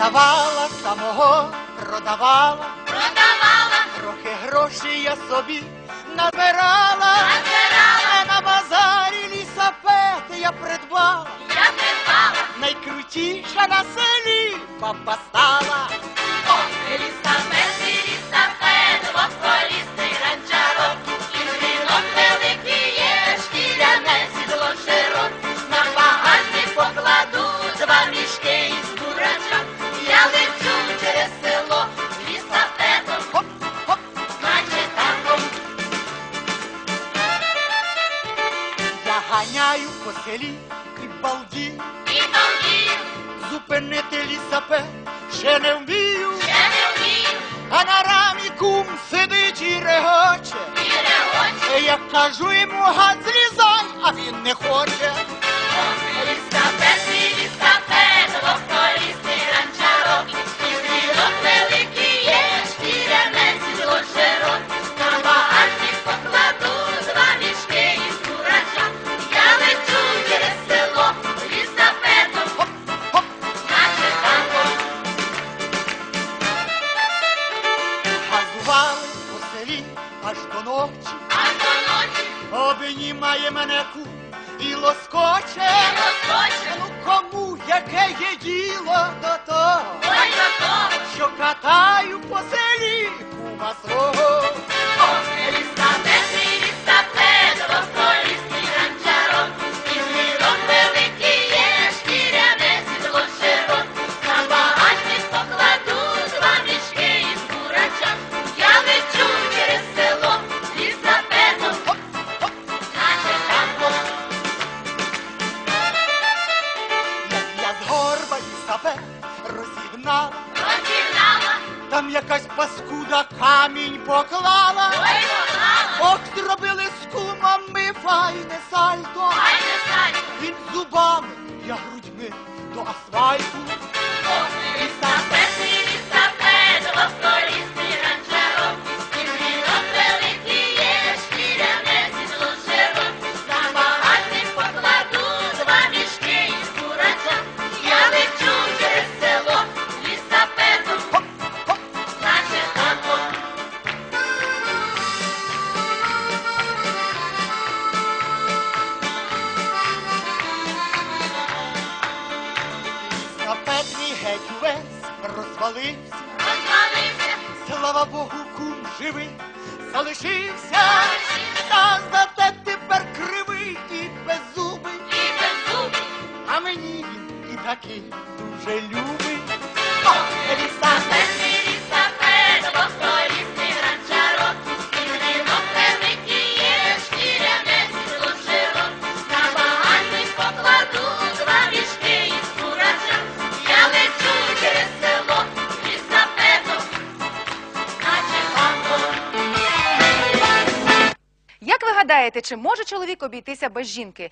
Продавала самого, продавала, продавала, трохи грошей я собі набирала, Набирала. На базарі лісапети я придбала, я придбала, найкрутіша на селі баба стала. ганяю по селі і балдію, І тоді зупинити лісапет ще не вмію, ще не вмію, а на рамі кум сидить і регоче. і регоче. Я кажу йому гад ночі. Аж до ночі Обнімає мене ку і лоскоче. розкоче, Ну кому яке є діло до того, ой до того, що катаю по селі кума свого. Згорбаю розігнала, Розігнала, там якась паскуда камінь поклала. ой поклала, Ох, зробили з кумами файне сальто. файне сальто, Він зубами, я грудьми до асфальту. Геть увесь розвалився. Розвалився, Слава Богу, кум живий, залишився. Та зате тепер кривий і беззубий. і без зубів, А мені він і такий дуже любий. Елістапет, гадаєте, чи може чоловік обійтися без жінки?